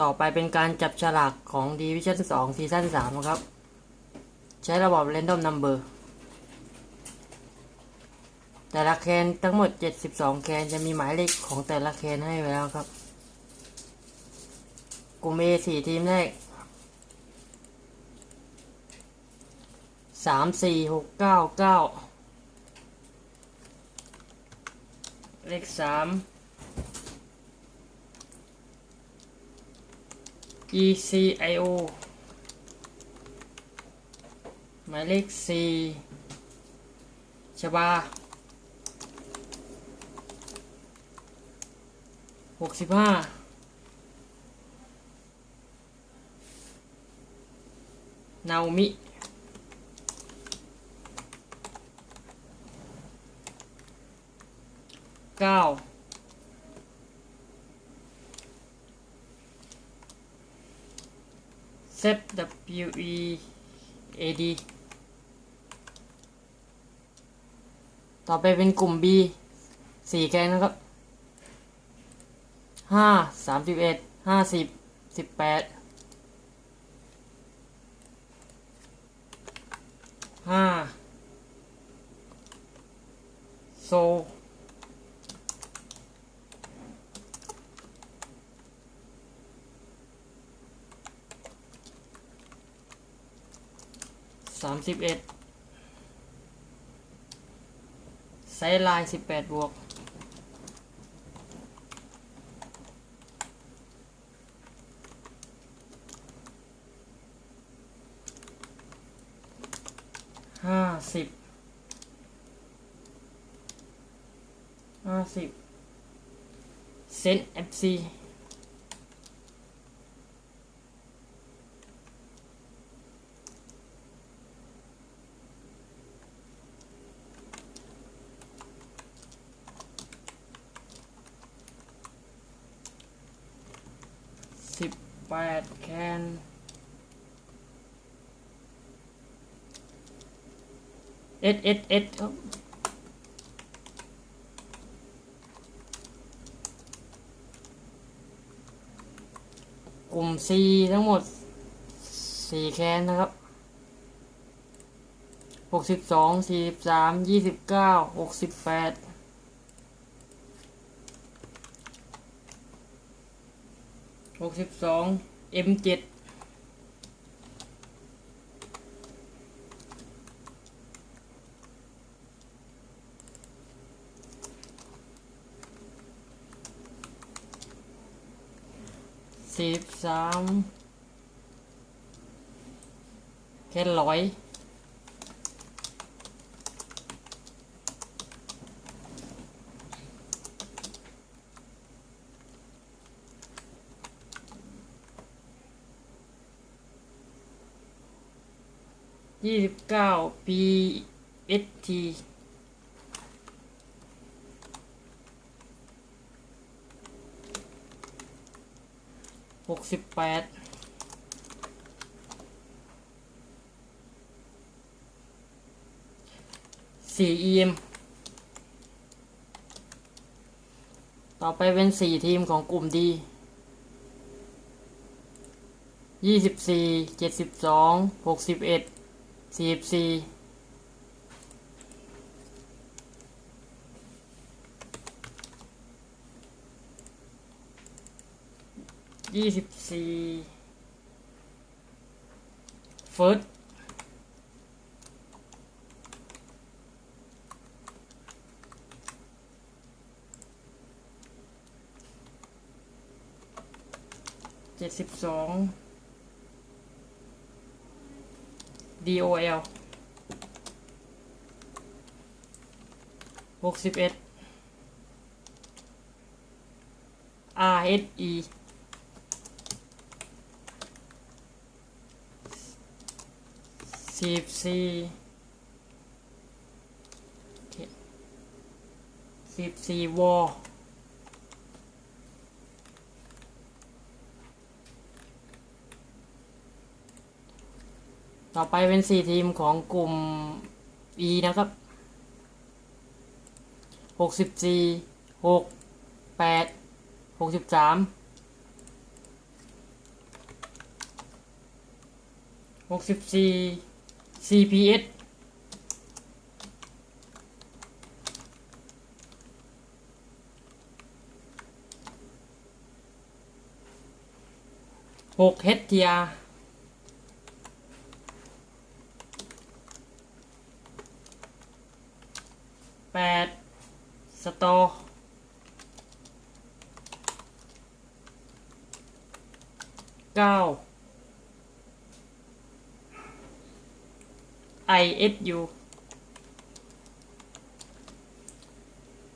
ต่อไปเป็นการจับฉลากของ Division 2 Season 3นะครับ ใช้ระบบ Random Number แต่ละแคนทั้งหมด 72 แคนจะมีหมายเลขของแต่ละแคนให้ไว้แล้วครับ กลุ่ม A 4ทีมแรก 3 4 6 9 9 เลข 3 ECIO หมายเลข 4 ชบาหกสิบห้านาโอมิ เก้าเซฟ W E A D ต่อไปเป็นกลุ่ม B สี่แกงนะครับห้าสามสิบเอ็ดห้าสิบสิบแปดห้าโซ สามสิบเอ็ดไซส์ลน์สิบแปดบวกห้าสิบห้าสิบเซนเอฟซี แปดแคนเอ็ดเอ็ดเอ็ดกลุ่ม C ทั้งหมด 4 แคนนะครับ 62 43 29 68 หกสิบสิบสอง M เจ็ดสิบสามแค่ร้อย ยี่สิบเก้า P S T หกสิบแปดสี่ EM ต่อไปเป็นสี่ทีมของกลุ่มดียี่สิบสี่เจ็ดสิบสองหกสิบเอ็ด สี่สิบสี่ยี่สิบสี่เฟิร์สเจ็ดสิบสอง DOL หกสิบเอ็ด RSE สิบสี่สิบสี่วอ ต่อไปเป็นสี่ทีมของกลุ่ม E นะครับหกสิบสี่หกแปดหกสิบสามหกสิบสี่ CPS หก HTR ก้า ISU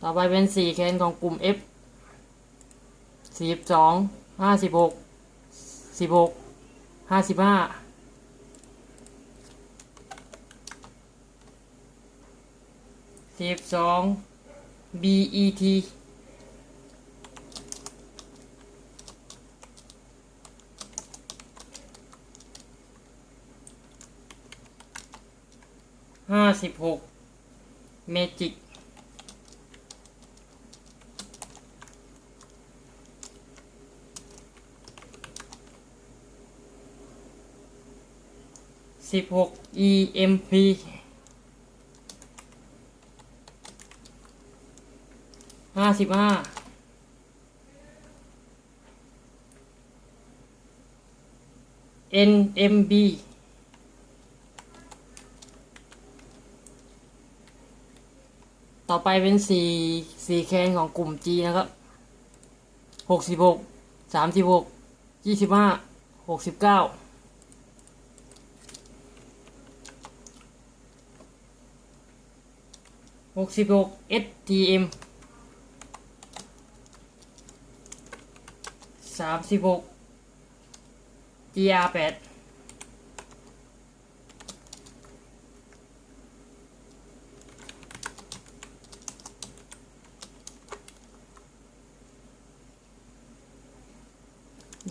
ต่อไปเป็นสี่แคนของกลุ่ม F สิบสองห้าสิบหกสิบหกห้าสิบห้าสิบสอง BET ห้าสิบหกเมจิกสิบหก EMP ห้าสิบห้าเอ็นเอ็มบีห้า NMB ต่อไปเป็นสี่สี่แคนของกลุ่ม G นะครับหกสิบหกสามสิบหกยี่สิบห้าหกสิบเก้าหกสิบหก STM สามสิบหก GR แปด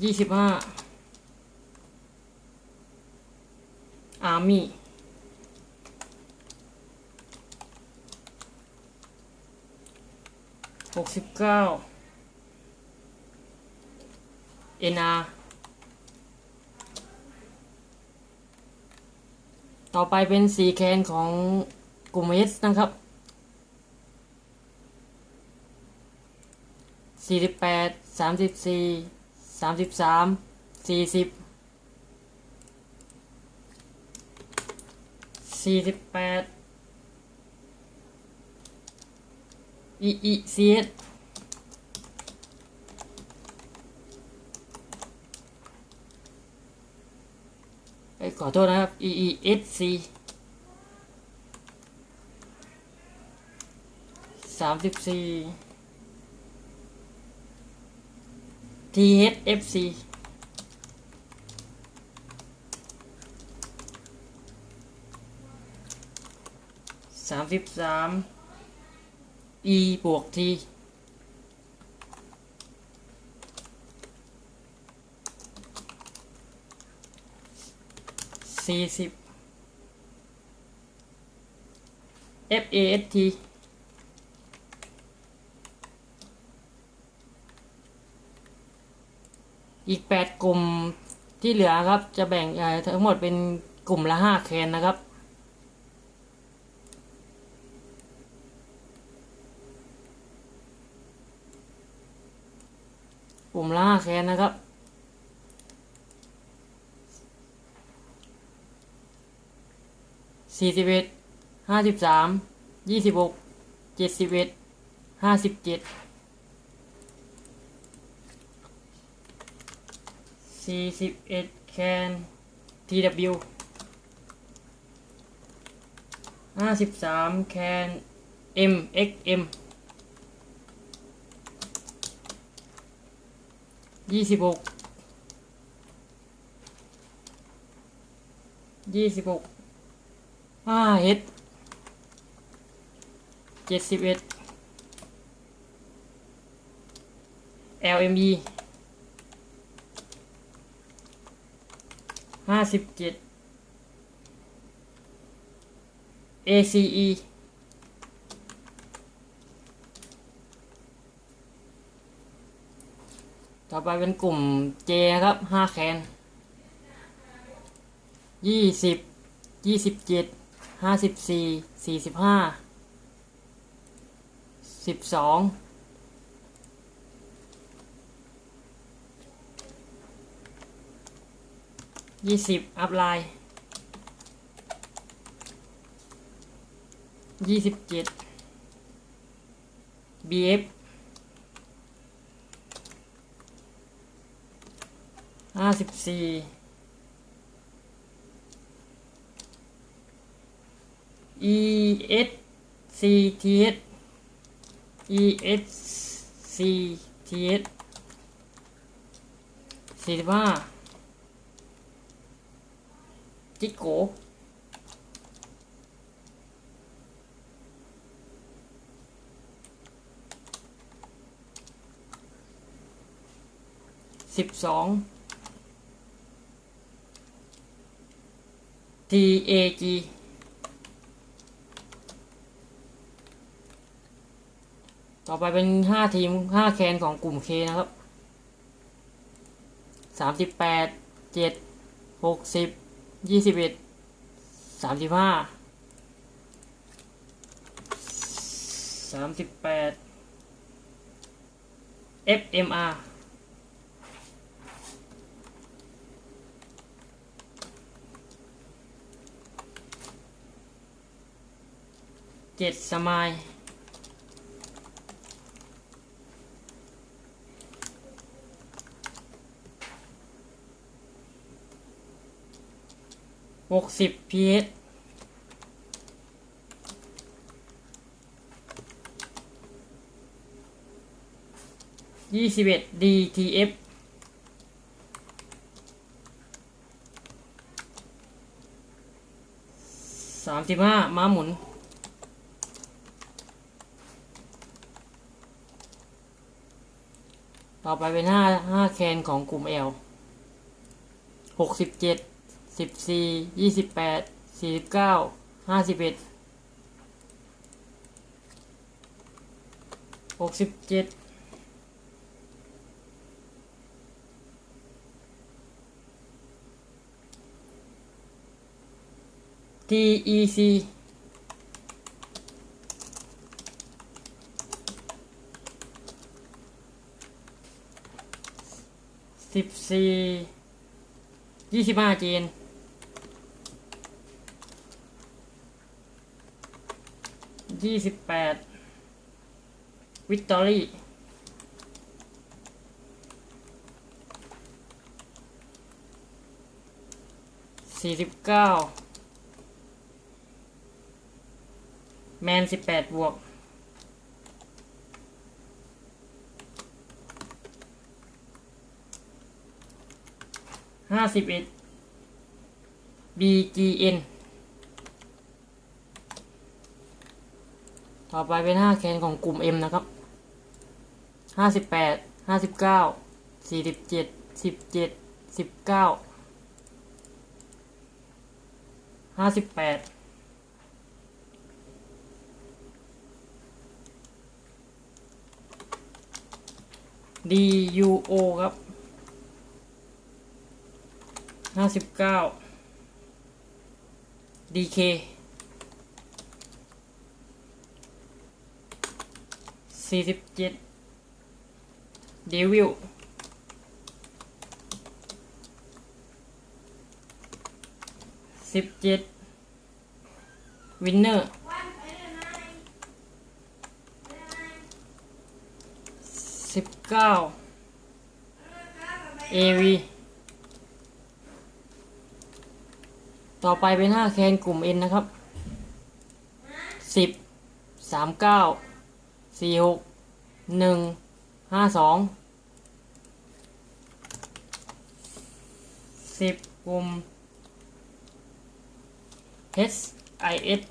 ยี่สิบห้า Army หกสิบเก้า NR ต่อไปเป็นสีแคนของกลุ่ม S นะครับสี่สิบแปดสามสิบสี่ สามสิบสามสี่สิบสี่สิบแปด E E C S เอ้ยขอโทษนะครับ E E S C สามสิบสี่ T H F C สามสิบสาม e บวก t สี่สิบ f a s t อีกแปดกลุ่มที่เหลือครับ จะแบ่งทั้งหมดเป็นกลุ่มละห้าแคนนะครับ กลุ่มละห้าแคนนะครับสี่สิบเอ็ดห้าสิบสามยี่สิบหกเจ็ดสิบเอ็ดห้าสิบเจ็ด สี่สิบเอ็ดแคน TW ห้าสิบสามแคน MXM ยี่สิบหกยี่สิบหกห้าเฮดเจ็ดสิบเอ็ด LME ห้าสิบเจ็ด ACE ต่อไปเป็นกลุ่ม J นะครับห้าแคนยี่สิบยี่สิบเจ็ดห้าสิบสี่สี่สิบห้าสิบสอง ยี่สิบอัพไลน์ยี่สิบเจ็ด BF ห้าสิบสี่ ES CTS ES CTS สี่สิบห้า จิโกสิบสอง TAG ต่อไปเป็นห้าทีมห้าแคนของกลุ่ม K นะครับสามสิบแปดเจ็ดหกสิบ ยี่สิบเอ็ดสามสิบห้าสามสิบแปด FMR เจ็ดสมาย หกสิบพีเอสยี่สิบเอ็ดดีทีเอฟสามสิบห้าม้าหมุนต่อไปเป็นห้าห้าแคนของกลุ่ม L หกสิบเจ็ด สิบสี่ยี่สิบแปดสี่สิบเก้าห้าสิบเอ็ดหกสิบเจ็ด TEC สิบสี่ยี่สิบห้าจีน ยี่สิบแปดวิกตอรี่สี่สิบเก้าแมนสิบแปดบวกห้าสิบเอ็ด BGN ต่อไปเป็นห้าแคนของกลุ่ม M นะครับห้าสิบแปดห้าสิบเก้าสี่สิบเจ็ดสิบเจ็ดสิบเก้าห้าสิบแปด DUO ครับห้าสิบเก้า DK สี่สิบเจ็ด Devil สิบเจ็ด Winner สิบเก้า AV ต่อไปเป็นห้าแคนกลุ่ม N นะครับสิบสามเก้า สี่หกหนึ่งห้าสองสิบกลุ่ม H I S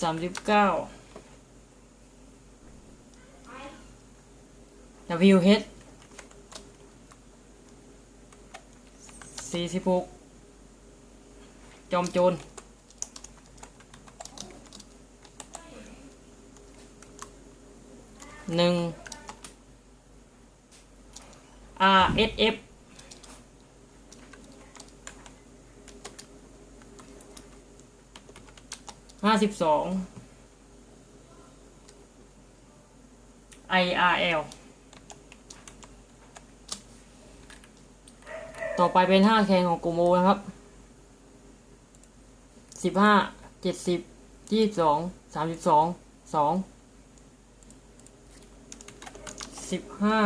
สามสิบเก้า W H สี่สิบหกจอมโจร หนึ่ง RSF ห้าสิบสอง IRL ต่อไปเป็นห้าแคนของกลุ่มโอนะครับสิบห้าเจ็ดสิบยี่สิบสองสามสิบสองสอง สิบห้า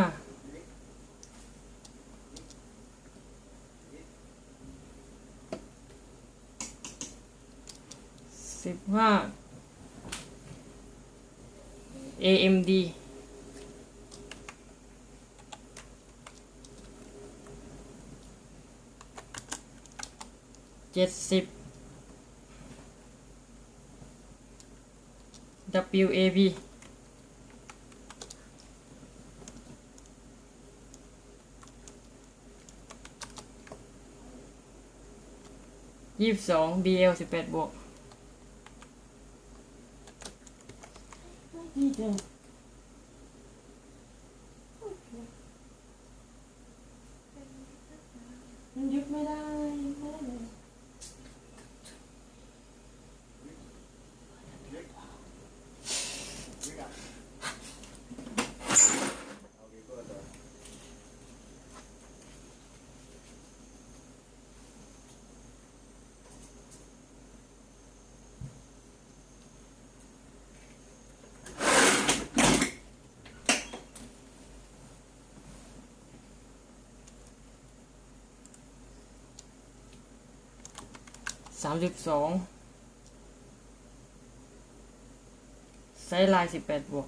สิบห้า AMD เจ็ดสิบ WAV ยี่สิบสอง BL สิบแปดบวก นี่จังมันยึดไม่ได้ไม่ได้เลย สามสิบสองไซส์ลายสิบแปดบวก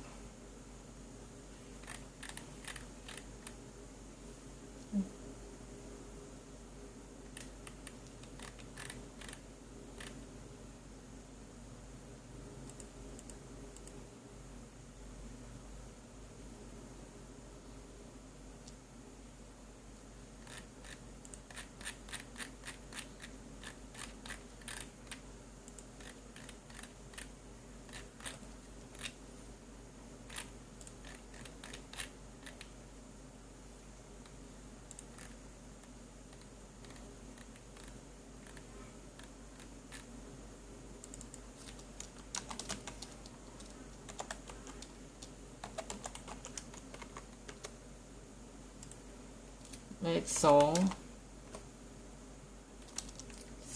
เลขสอง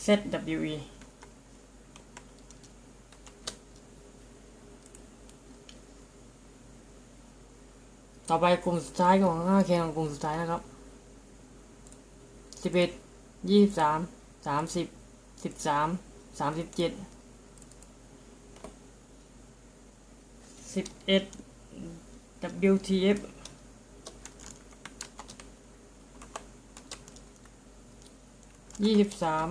ZWE ต่อไปกลุ่มสุดท้ายของห้าแคนของกลุ่มสุดท้ายนะครับสิบเอ็ดยี่สามสามสิบสิบสามสามสิบเจ็ดสิบเอ็ด WTF ยี่สิบสาม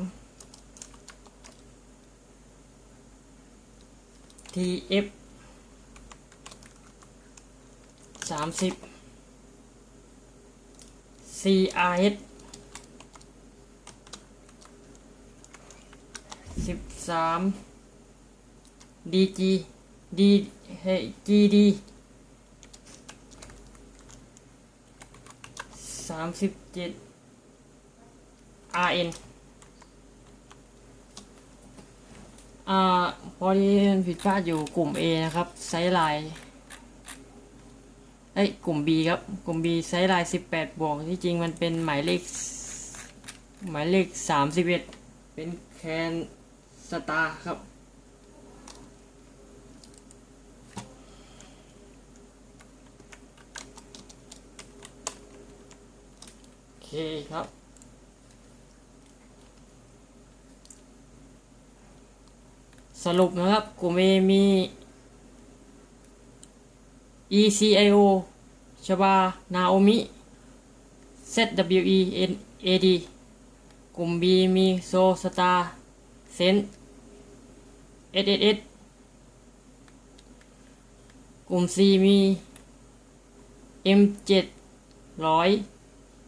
TF สามสิบ CRS สิบสาม DG D GD สามสิบเจ็ด RN อ่าพอดีผิดพลาดอยู่กลุ่ม A นะครับ ไซส์ไลน์เอ้กลุ่ม B ครับ กลุ่ม B ไซส์ไลน์18 บวก ที่จริงมันเป็นหมายเลข หมายเลข 31 เป็นแคนสตาร์ครับโอเคครับ สรุปนะครับกลุ่ม A มี ECIO ชบา นาโอมิ ZWE NAD กลุ่ม B มีโซสตาเซน SSS กลุ่ม C มี M700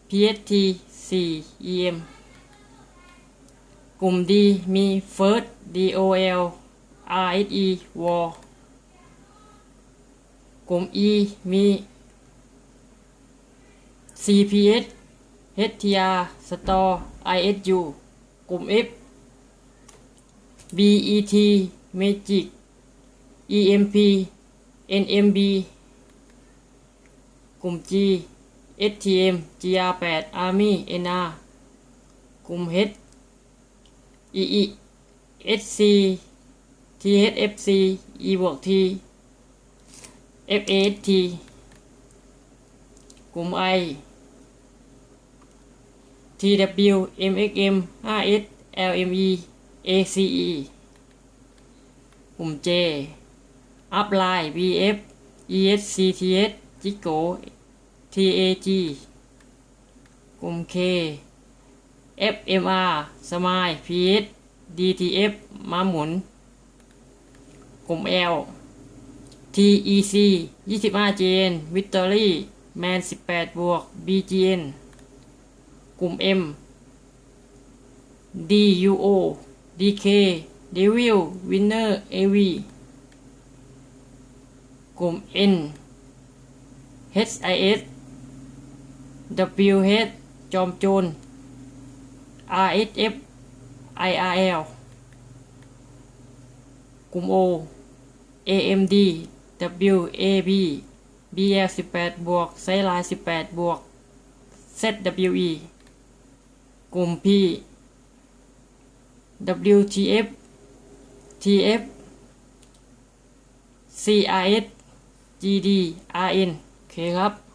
PST 4 EM กลุ่ม D มี First DOL RSE War กลุ่ม E มี CPS HTR Store ISU กลุ่ม F BET Magic EMP NMB กลุ่ม G STM GR8 Army NR กลุ่ม H EE SC THFC E บวก T FAST กลุ่ม I TW MXM 5S LME ACE กลุ่ม J Upline BF ESCTS Jigo TAG กลุ่ม K FMR Smile PS DTF มาหมุน ลุ่ม L TEC 25 JN Victory Man 18 บวก BGN กลุ่ม M DUO DK Devil Winner AV กลุ่ม N HIS WH จอมโจร RSF IRL กลุ่ม O AMD WAB BL 18บวกไซไลน์18บวก ZWE กลุ่ม P WTF TF CRS GD RN โอเคครับ